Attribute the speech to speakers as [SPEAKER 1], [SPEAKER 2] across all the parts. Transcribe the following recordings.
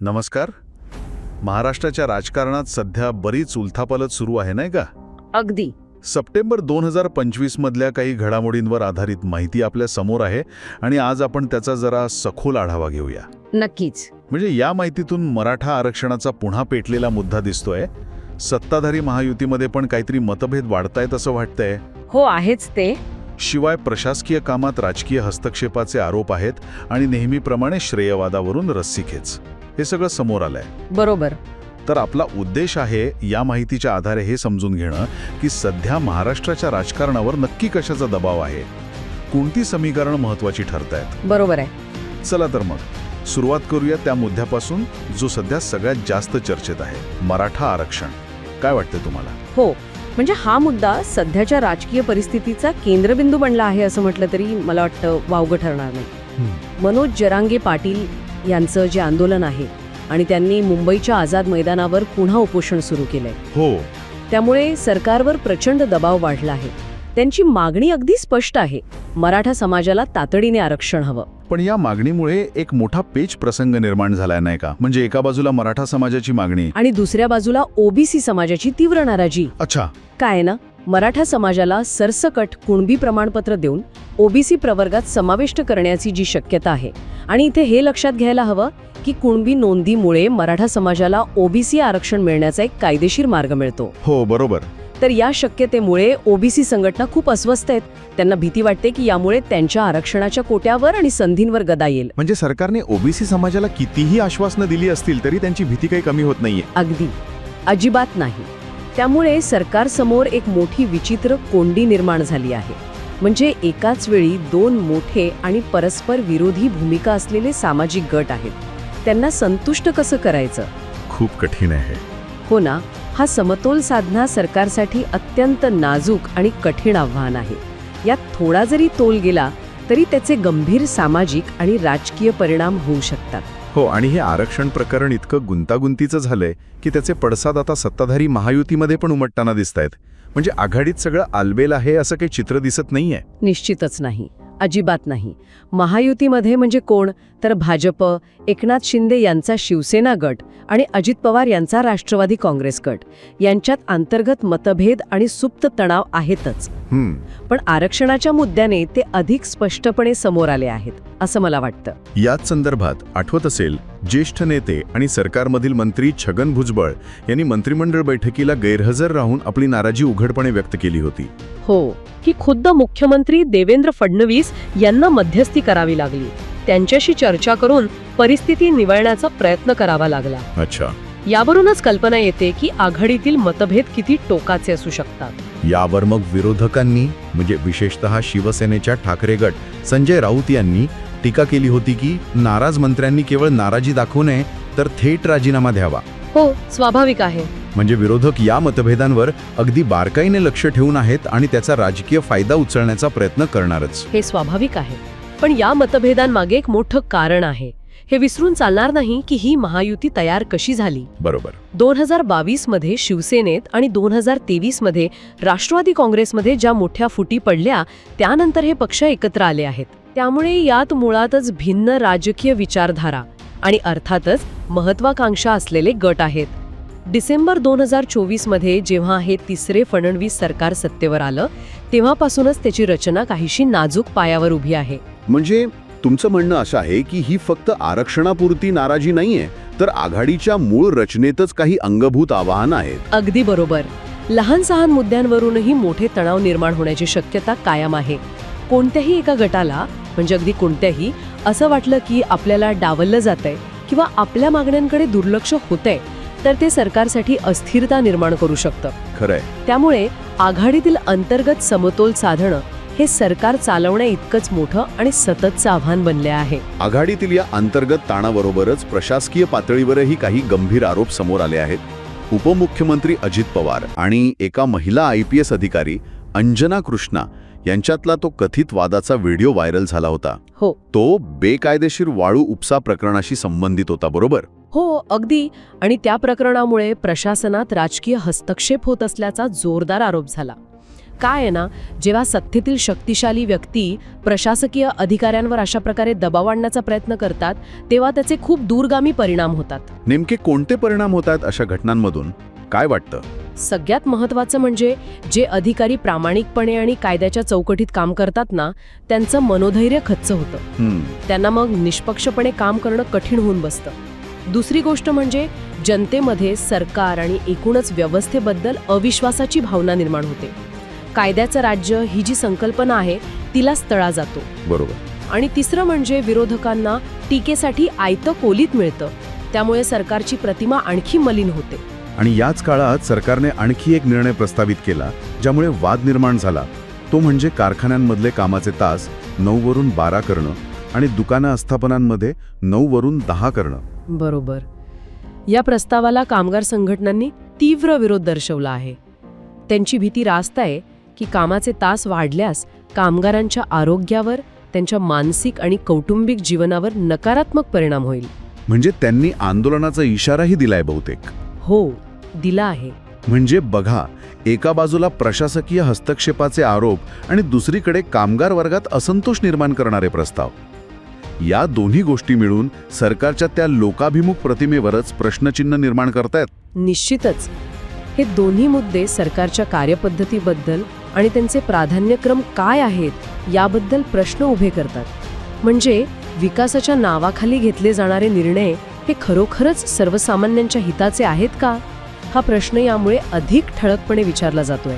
[SPEAKER 1] नमस्कार. महाराष्ट्राच्या राजकारणात सध्या बरीच उलथापालथ सुरू आहे नाही का?
[SPEAKER 2] अगदी.
[SPEAKER 1] सप्टेंबर दोन हजार पंचवीस मधल्या काही घडामोडींवर आधारित माहिती आपल्यासमोर आहे आणि आज आपण त्याचा जरा सखोल आढावा घेऊया.
[SPEAKER 2] नक्कीच.
[SPEAKER 1] म्हणजे या माहितीतून मराठा आरक्षणाचा पुन्हा पेटलेला मुद्दा दिसतोय. सत्ताधारी महायुतीमध्ये पण काहीतरी मतभेद वाढतायत असं वाटतंय.
[SPEAKER 2] हो आहेच ते.
[SPEAKER 1] शिवाय प्रशासकीय कामात राजकीय हस्तक्षेपाचे आरोप आहेत आणि नेहमीप्रमाणे श्रेयवादावरून रस्सीखेच. हे सगळं समोर आलंय.
[SPEAKER 2] बरोबर.
[SPEAKER 1] तर आपला उद्देश आहे या माहितीच्या आधारे हे समजून घेणं की सध्या महाराष्ट्राच्या राजकारणावर नक्की कशाचा दबाव आहे. कोणती समीकरणं महत्वाची ठरत आहेत
[SPEAKER 2] बरोबर आहे.
[SPEAKER 1] चला तर मग सुरुवात करूया त्या मुद्द्यापासून जो सध्या सगळ्यात जास्त चर्चेत आहे मराठा आरक्षण. काय वाटतं तुम्हाला?
[SPEAKER 2] हो म्हणजे हा मुद्दा सध्याच्या राजकीय परिस्थितीचा केंद्रबिंदू बनला आहे असं म्हटलं तरी मला वाटतं वावगं ठरणार नाही. मनोज जरांगे पाटील यांचं जे आंदोलन आहे आणि त्यांनी मुंबईच्या आझाद मैदानावर पुन्हा उपोषण सुरू केलंय.
[SPEAKER 1] हो.
[SPEAKER 2] त्यामुळे सरकारवर प्रचंड दबाव वाढला आहे. त्यांची मागणी अगदी स्पष्ट आहे. मराठा समाजाला तातडीने आरक्षण हवं.
[SPEAKER 1] पण या मागणीमुळे एक मोठा पेच प्रसंग निर्माण झालाय नाही का? म्हणजे एका बाजूला मराठा समाजाची मागणी.
[SPEAKER 2] आणि दुसऱ्या बाजूला ओबीसी समाजाची तीव्र नाराजी.
[SPEAKER 1] अच्छा.
[SPEAKER 2] काय ना? मराठा समाजाला सरसकट कुणबी प्रमाणपत्र देऊन ओबीसी प्रवर्गात समाविष्ट करण्याची जी शक्यता आहे आणि इथे हे लक्षात घ्यायला हवं की कुणबी नोंदीमुळे मराठा समाजाला ओबीसी आरक्षण मिळण्याचा एक कायदेशीर मार्ग मिळतो.
[SPEAKER 1] हो बरोबर.
[SPEAKER 2] तर या शक्यतेमुळे ओबीसी संघटना खूप अस्वस्थ आहेत. त्यांना भीती वाटते की यामुळे त्यांच्या आरक्षणाच्या कोट्यावर आणि संधींवर गदा येईल.
[SPEAKER 3] म्हणजे सरकारने ओबीसी समाजाला कितीही आश्वासनं दिली असतील तरी त्यांची भीती काही कमी होत नाहीये.
[SPEAKER 2] अगदी. अजिबात नाही. त्यामुळे सरकारसमोर एक मोठी विचित्र कोंडी निर्माण झाली आहे. म्हणजे एकाच वेळी दोन मोठे आणि परस्पर विरोधी भूमिका असलेले सामाजिक गट आहेत. त्यांना संतुष्ट कसं करायचं?
[SPEAKER 1] खूप कठीण आहे.
[SPEAKER 2] हो ना हा समतोल साधना सरकारसाठी अत्यंत नाजूक आणि कठीण आव्हान आहे. यात थोडा जरी तोल गेला तरी त्याचे गंभीर सामाजिक आणि राजकीय परिणाम होऊ शकतात.
[SPEAKER 3] हो आणि हे आरक्षण प्रकरण इतकं गुंतागुंतीचं झालंय की त्याचे पडसाद आता सत्ताधारी महायुतीमध्ये पण उमटताना दिसत आहेत म्हणजे आघाडीत सगळं आलबेल आहे असं काही चित्र दिसत नाहीये.
[SPEAKER 2] निश्चितच नाही. अजिबात नाही. महायुतीमध्ये म्हणजे कोण? तर भाजप एकनाथ शिंदे यांचा शिवसेना गट आणि अजित पवार यांचा राष्ट्रवादी काँग्रेस गट. यांच्यात अंतर्गत मतभेद आणि सुप्त तणाव आहेतच. पण आरक्षणाच्या मुद्द्याने ते अधिक स्पष्टपणे समोर आले आहेत. असं मला वाटतं.
[SPEAKER 3] याच संदर्भात आठवत असेल ज्येष्ठ नेते आणि सरकारमधील मंत्री छगन भुजबळ यांनी मंत्रिमंडळ बैठकीला गैरहजर राहून आपली नाराजी उघडपणे व्यक्त केली होती.
[SPEAKER 2] हो की खुद्द मुख्यमंत्री देवेंद्र फडणवीस यांना मध्यस्थी करावी लागली. त्यांच्याशी चर्चा करून परिस्थिती निवळण्याचा प्रयत्न करावा लागला.
[SPEAKER 3] अच्छा.
[SPEAKER 2] यावरूनच कल्पना येते की आघाडीतील मतभेद किती टोकाचे असू शकतात.
[SPEAKER 3] यावर मग विरोधकांनी म्हणजे विशेषतः शिवसेनेच्या ठाकरे गट संजय राऊत यांनी टीका केली होती की नाराज मंत्र्यांनी केवळ नाराजी दाखवू नये तर थेट राजीनामा द्यावा.
[SPEAKER 2] हो स्वाभाविक आहे.
[SPEAKER 3] म्हणजे विरोधक या मतभेदांवर अगदी बारकाईने लक्ष ठेवून आहेत आणि त्याचा राजकीय फायदा उचलण्याचा प्रयत्न करणारच.
[SPEAKER 2] हे स्वाभाविक आहे. पण या मतभेदांमागे एक मोठं कारण आहे. हे विसरून चालणार नाही की ही महायुती तयार कशी झाली.
[SPEAKER 3] बरोबर.
[SPEAKER 2] दोन हजार बावीसमध्ये शिवसेनेत आणि दोन हजार तेवीसमध्ये राष्ट्रवादी काँग्रेसमध्ये ज्या मोठ्या फुटी पडल्या त्यानंतर हे पक्ष एकत्र आले आहेत. त्यामुळे यात मुळातच भिन्न राजकीय विचारधारा आणि अर्थातच महत्वाकांक्षा असलेले गट आहेत. डिसेंबर दोन हजार चोवीसमध्ये जेव्हा हे तिसरे फडणवीस सरकार सत्तेवर आलं तेव्हापासूनच त्याची रचना काहीशी नाजूक पायावर उभी आहे.
[SPEAKER 4] म्हणजे तुमचं म्हणणं असं आहे की ही फक्त आरक्षणापुरती नाराजी नाहीये तर आघाडीच्या मूळ रचनेतच काही अंगभूत आवाहनं आहेत.
[SPEAKER 2] अगदी बरोबर. लहान सहान मुद्द्यांवरूनही मोठे तणाव निर्माण होण्याची शक्यता कायम आहे. कोणत्याही एका गटाला म्हणजे अगदी कोणत्याही असं वाटलं की आपल्याला डावललं जातंय किंवा आपल्या मागण्यांकडे दुर्लक्ष होतंय तर ते सरकारसाठी अस्थिरता निर्माण करू शकतं.
[SPEAKER 4] खरंय.
[SPEAKER 2] त्यामुळे आघाडीतील अंतर्गत समतोल साधणं हे सरकार चालवण्या इतकंच मोठं आणि सततचं आव्हान बनले आहे.
[SPEAKER 4] आघाडीतील या अंतर्गत ताणाबरोबरच प्रशासकीय पातळीवरही काही गंभीर आरोप समोर आले आहेत. उपमुख्यमंत्री अजित पवार आणि एका महिला आय पी एस अधिकारी अंजना कृष्णा यांच्यातला तो कथित वादाचा व्हिडिओ व्हायरल झाला होता.
[SPEAKER 2] हो.
[SPEAKER 4] तो बेकायदेशीर वाळू उपसा प्रकरणाशी संबंधित होता बरोबर?
[SPEAKER 2] हो अगदी. आणि त्या प्रकरणामुळे प्रशासनात राजकीय हस्तक्षेप होत असल्याचा जोरदार आरोप झाला. काय आहे ना जेव्हा सत्तेतील शक्तिशाली व्यक्ती प्रशासकीय अधिकाऱ्यांवर अशा प्रकारे दबाव आणण्याचा प्रयत्न करतात तेव्हा त्याचे खूप दूरगामी परिणाम होतात.
[SPEAKER 4] नेमके कोणते परिणाम होतात अशा घटनांमधून? काय वाटतं?
[SPEAKER 2] सगळ्यात महत्त्वाचं म्हणजे जे अधिकारी प्रामाणिकपणे आणि कायद्याच्या चौकटीत काम करतात ना त्यांचं मनोधैर्य खच्च होतं. त्यांना मग निष्पक्षपणे काम करणं कठीण होऊन बसतं. दुसरी गोष्ट म्हणजे जनतेमध्ये सरकार आणि एकूणच व्यवस्थेबद्दल अविश्वासाची भावना निर्माण होते. कायद्याचं राज्य ही जी संकल्पना आहे तिलाच तळा जातो.
[SPEAKER 4] बरोबर.
[SPEAKER 2] आणि तिसरं म्हणजे विरोधकांना टीकेसाठी आयतं कोलीत मिळतं. त्यामुळे सरकारची प्रतिमा आणखी मलिन होते.
[SPEAKER 4] आणि याच काळात सरकारने आणखी एक निर्णय प्रस्तावित केला ज्यामुळे वाद निर्माण झाला. तो म्हणजे कारखान्यांमधले कामाचे तास नऊ वरून बारा करणं आणि दुकानं आस्थापनांमध्ये नऊ वरून दहा करणं.
[SPEAKER 2] बरोबर. या प्रस्तावाला कामगार संघटनांनी तीव्र विरोध दर्शवला आहे. त्यांची भीती रास्त आहे की कामाचे तास वाढल्यास कामगारांच्या आरोग्यावर त्यांच्या मानसिक आणि कौटुंबिक जीवनावर नकारात्मक परिणाम होईल.
[SPEAKER 4] म्हणजे त्यांनी आंदोलनाचा इशाराही दिलाय बहुतेक.
[SPEAKER 2] हो दिला आहे.
[SPEAKER 4] म्हणजे बघा एका बाजूला प्रशासकीय हस्तक्षेपाचे आरोप आणि दुसरीकडे कामगार वर्गात असंतोष निर्माण करणारे प्रस्ताव. या दोन्ही गोष्टी मिळून सरकारच्या त्या लोकाभिमुख प्रतिमेवरच प्रश्नचिन्ह निर्माण करतायत.
[SPEAKER 2] निश्चितच. हे दोन्ही मुद्दे सरकारच्या कार्यपद्धतीबद्दल आणि त्यांचे प्राधान्यक्रम काय आहेत याबद्दल प्रश्न उभे करतात. म्हणजे विकासाच्या नावाखाली घेतले जाणारे निर्णय हे खरोखरच सर्वसामान्यांच्या हिताचे आहेत का? हा प्रश्न यामुळे अधिक ठळकपणे विचारला जातोय.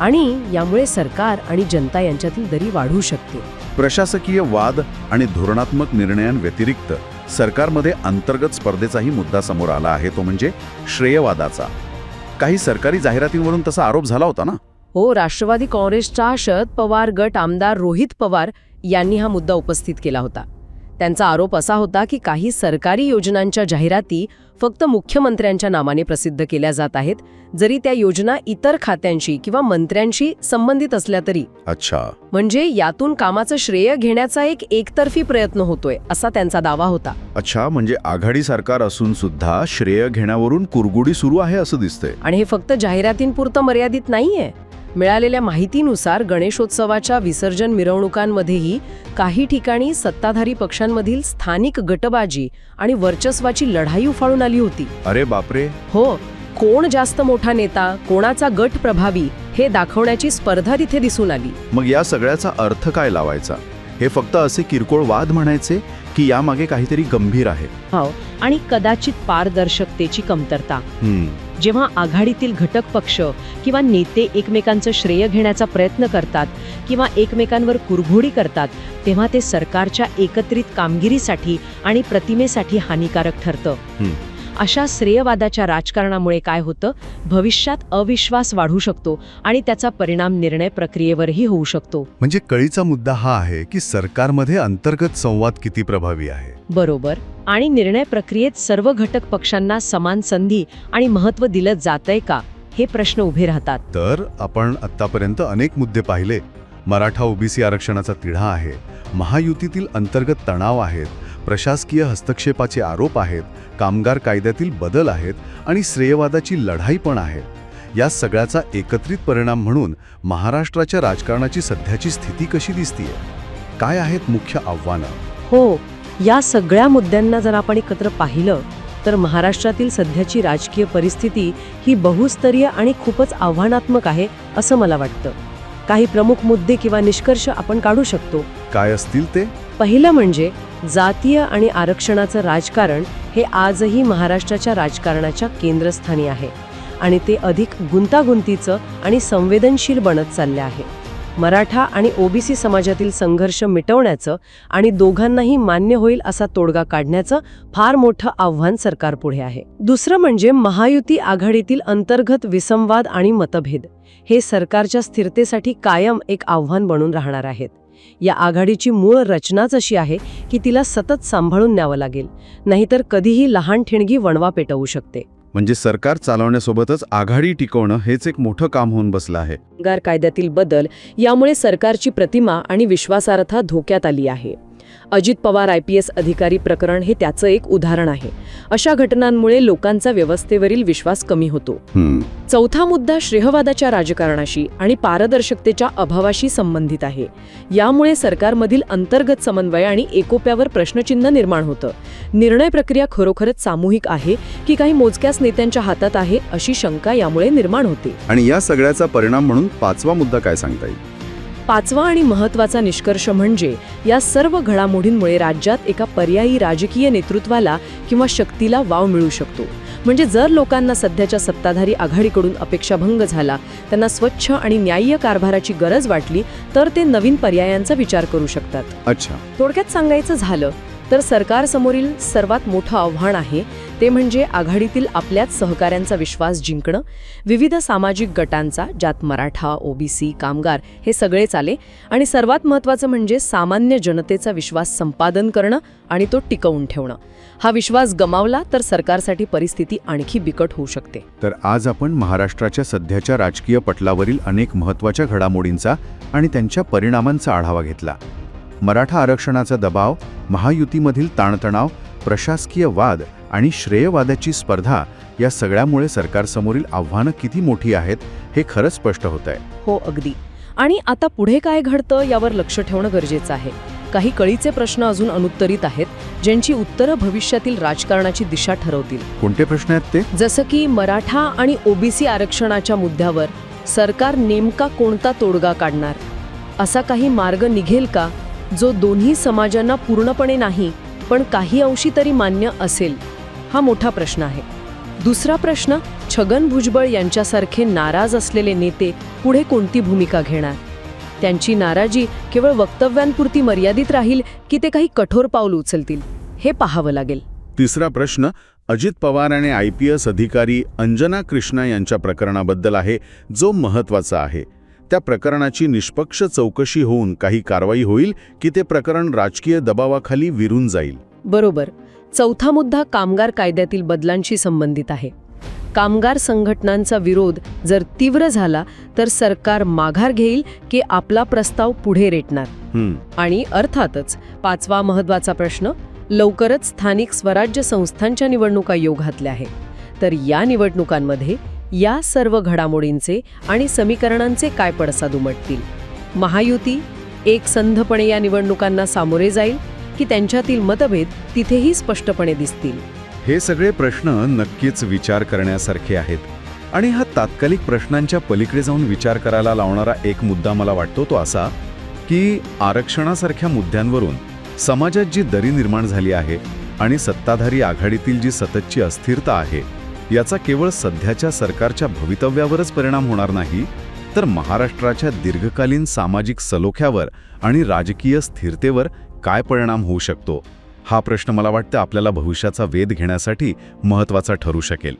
[SPEAKER 2] आणि यामुळे सरकार आणि जनता यांच्यातील दरी वाढू शकते.
[SPEAKER 4] प्रशासकीय वाद आणि धोरणात्मक निर्णयांव्यतिरिक्त सरकारमध्ये अंतर्गत स्पर्धेचाही मुद्दा समोर आला आहे तो म्हणजे श्रेयवादाचा. काही सरकारी जाहिरातींवरून तसा आरोप झाला होता ना?
[SPEAKER 2] हो राष्ट्रवादी काँग्रेसचा शरद पवार गट आमदार रोहित पवार यांनी हा मुद्दा उपस्थित केला होता. त्यांचा आरोप असा होता की काही सरकारी योजनांच्या जाहिराती फक्त मुख्यमंत्र्यांच्या नावाने प्रसिद्ध केल्या जात आहेत जरी त्या योजना इतर खात्यांशी किंवा मंत्र्यांशी संबंधित असल्या तरी.
[SPEAKER 4] अच्छा.
[SPEAKER 2] म्हणजे यातून कामाचं श्रेय घेण्याचा एक एकतर्फी प्रयत्न होतोय असा त्यांचा दावा होता.
[SPEAKER 4] अच्छा म्हणजे आघाडी सरकार असून सुद्धा श्रेय घेण्यावरून कुरगुडी सुरू आहे असं दिसतंय.
[SPEAKER 2] आणि हे फक्त जाहिरातींपुरतं मर्यादित नाहीये. मिळालेल्या माहितीनुसार गणेशोत्सवाच्या विसर्जन मिरवणुकांमध्येही काही ठिकाणी सत्ताधारी पक्षांमधील स्थानिक गटबाजी आणि वर्चस्वाची लढाई उफाळून आली होती.
[SPEAKER 4] अरे बापरे.
[SPEAKER 2] हो कोण जास्त मोठा नेता कोणाचा गट प्रभावी हे दाखवण्याची स्पर्धा तिथे दिसून आली.
[SPEAKER 4] मग या सगळ्याचा अर्थ काय लावायचा? हे फक्त असे किरकोळ वाद म्हणायचे की यामागे काहीतरी गंभीर आहे.
[SPEAKER 5] हो आणि कदाचित पारदर्शकतेची कमतरता. जेव्हा आघाडीतील घटक पक्ष किंवा नेते एकमेकांचं श्रेय घेण्याचा प्रयत्न करतात किंवा एकमेकांवर कुरघोडी करतात तेव्हा ते सरकारच्या एकत्रित कामगिरीसाठी आणि प्रतिमेसाठी हानिकारक ठरतं. अशा श्रेयवादाच्या राजकारणामुळे काय होतं? भविष्यात अविश्वास वाढू शकतो आणि त्याचा परिणाम निर्णय प्रक्रियेवरही होऊ शकतो.
[SPEAKER 3] म्हणजे कळीचा मुद्दा हा आहे की सरकारमध्ये अंतर्गत संवाद किती प्रभावी आहे?
[SPEAKER 5] बरोबर. आणि निर्णय प्रक्रियेत सर्व घटक पक्षांना समान संधी आणि महत्त्व दिलं जातंय का? हे प्रश्न उभे राहतात.
[SPEAKER 3] तर आपण आत्तापर्यंत अनेक मुद्दे पाहिले. मराठा ओबीसी आरक्षणाचा तिढा आहे. महायुतीतील अंतर्गत तणाव आहेत. प्रशासकीय हस्तक्षेपाचे आरोप आहेत कामगार कायद्यातील बदल आहेत आणि श्रेयवादाची लढाई पण आहे. या सगळ्याचा एकत्रित परिणाम म्हणून महाराष्ट्राच्या राजकारणाची सध्याची स्थिती कशी दिसतीये? काय आहेत मुख्य आव्हानं?
[SPEAKER 5] हो या सगळ्या मुद्द्यांना जर आपण एकत्र पाहिलं तर महाराष्ट्रातील सध्याची राजकीय परिस्थिती ही बहुस्तरीय आणि खूपच आव्हानात्मक आहे असं मला वाटतं. काही प्रमुख मुद्दे किंवा निष्कर्ष आपण काढू शकतो.
[SPEAKER 3] काय असतील ते?
[SPEAKER 2] पहिलं म्हणजे जातीय आणि आरक्षणाचं राजकारण हे आजही महाराष्ट्राच्या राजकारणाच्या केंद्रस्थानी आहे आणि ते अधिक गुंतागुंतीचं आणि संवेदनशील बनत चालले आहे. मराठा आणि ओबीसी समाजातील संघर्ष मिटवण्याचं आणि दोघांनाही मान्य होईल असा तोडगा काढण्याचं फार मोठं आव्हान सरकारपुढे आहे. दुसरं म्हणजे महायुती आघाडीतील अंतर्गत विसंवाद आणि मतभेद हे सरकारच्या स्थिरतेसाठी कायम एक आव्हान बनून राहणार आहेत. या आघाडीची मूळ रचनाच अशी आहे की तिला सतत सांभाळून न्यावं लागेल नाहीतर कधीही लहान ठिणगी वणवा पेटवू शकते.
[SPEAKER 4] म्हणजे सरकार चालवण्यासोबतच आघाडी टिकवणं हेच एक मोठं काम होऊन बसलं आहे.
[SPEAKER 2] कायद्यातील बदल यामुळे सरकारची प्रतिमा आणि विश्वासार्हता धोक्यात आली आहे. Ajit Pawar I P S अधिकारी प्रकरण हे त्याचं एक उदाहरण आहे. अशा घटनांमुळे लोकांचा व्यवस्थेवरील विश्वास कमी होतो. चौथा मुद्दा श्रेहवादाच्या राजकारणाशी आणि पारदर्शकतेच्या अभावाशी संबंधित आहे. यामुळे सरकारमधील अंतर्गत समन्वय आणि एकोप्यावर प्रश्नचिन्ह निर्माण होतं. निर्णय प्रक्रिया खरोखरच सामूहिक आहे की काही मोजक्याच नेत्यांच्या हातात आहे अशी शंका यामुळे निर्माण होते.
[SPEAKER 3] आणि या सगळ्याचा परिणाम म्हणून पाचवा मुद्दा काय सांगता येईल?
[SPEAKER 2] पाचवा आणि महत्त्वाचा निष्कर्ष म्हणजे या सर्व घडामोडींमुळे राज्यात एका पर्यायी राजकीय नेतृत्वाला किंवा शक्तीला वाव मिळू शकतो. म्हणजे जर लोकांना सध्याच्या सत्ताधारी आघाडीकडून अपेक्षाभंग झाला त्यांना स्वच्छ आणि न्याय्य कारभाराची गरज वाटली तर ते नवीन पर्यायांचा विचार करू शकतात.
[SPEAKER 3] अच्छा.
[SPEAKER 2] थोडक्यात सांगायचं झालं तर सरकारसमोरील सर्वात मोठं आव्हान आहे ते म्हणजे आघाडीतील आपल्याच सहकाऱ्यांचा विश्वास जिंकणं विविध सामाजिक गटांचा ज्यात मराठा ओबीसी कामगार हे सगळेच आले. आणि सर्वात महत्त्वाचं म्हणजे सामान्य जनतेचा विश्वास संपादन करणं आणि तो टिकवून ठेवणं. हा विश्वास गमावला तर सरकारसाठी परिस्थिती आणखी बिकट होऊ शकते.
[SPEAKER 3] तर आज आपण महाराष्ट्राच्या सध्याच्या राजकीय पटलावरील अनेक महत्त्वाच्या घडामोडींचा आणि त्यांच्या परिणामांचा आढावा घेतला. मराठा आरक्षणाचा दबाव महायुतीमधील ताणतणाव प्रशासकीय वाद आणि श्रेयवादाची स्पर्धा या सगळ्यामुळे सरकारसमोरील आव्हानं किती मोठी आहेत हे खरंच स्पष्ट होत आहे
[SPEAKER 2] हो अगदी. आणि आता पुढे काय घडतं यावर लक्ष ठेवणं गरजेचं आहे. काही कळीचे प्रश्न अजून अनुत्तरित आहेत ज्यांची उत्तरं भविष्यातील राजकारणाची दिशा ठरवतील.
[SPEAKER 3] कोणते प्रश्न आहेत ते?
[SPEAKER 2] जसं की मराठा आणि ओबीसी आरक्षणाच्या मुद्द्यावर सरकार नेमका कोणता तोडगा काढणार? असा काही मार्ग निघेल का? जो दोन्ही समाजांना पूर्णपणे नाही पण काही अंशी तरी मान्य असेल हा मोठा प्रश्न आहे. दुसरा प्रश्न छगन भुजबळ यांच्यासारखे नाराज असलेले नेते पुढे कोणती भूमिका घेणार? त्यांची नाराजी केवळ वक्तव्यांपुरती मर्यादित राहील की ते काही कठोर पाऊल उचलतील हे पाहावं लागेल.
[SPEAKER 1] तिसरा प्रश्न अजित पवार आणि आय पी एस अधिकारी अंजना कृष्णा यांच्या प्रकरणाबद्दल आहे जो महत्त्वाचा आहे. त्या प्रकरणाची निष्पक्ष चौकशी होऊन काही कारवाई होईल की ते प्रकरण राजकीय दबावाखाली विरून जाईल.
[SPEAKER 2] बरोबर. चौथा मुद्दा कामगार कायद्यातील बदलांशी संबंधित आहे. कामगार संघटनांचा विरोध जर तीव्र झाला तर सरकार माघार घेईल की आपला प्रस्ताव पुढे रेटणार. आणि अर्थातच पाचवा महत्त्वाचा प्रश्न लवकरच स्थानिक स्वराज्य संस्थांच्या निवडणुका योग घातल्या आहेत. तर या निवडणुकांमध्ये या सर्व घडामोडींचे आणि समीकरणांचे काय पडसाद उमटतील? महायुती एक संधपणे या निवडणुकांना सामोरे जाईल की त्यांच्यातील मतभेद तिथेही स्पष्टपणे दिसतील?
[SPEAKER 3] हे सगळे प्रश्न नक्कीच विचार करण्यासारखे आहेत. आणि हा तात्कालिक प्रश्नांच्या पलीकडे जाऊन विचार करायला लावणारा एक मुद्दा मला वाटतो तो असा की आरक्षणासारख्या मुद्द्यांवरून समाजात जी दरी निर्माण झाली आहे आणि सत्ताधारी आघाडीतील जी सततची अस्थिरता आहे याचा केवळ सध्याच्या सरकारच्या भवितव्यावरच परिणाम होणार नाही तर महाराष्ट्राच्या दीर्घकालीन सामाजिक सलोख्यावर आणि राजकीय स्थिरतेवर काय परिणाम होऊ शकतो? हा प्रश्न मला वाटतं आपल्याला भविष्याचा वेध घेण्यासाठी महत्त्वाचा ठरू शकेल.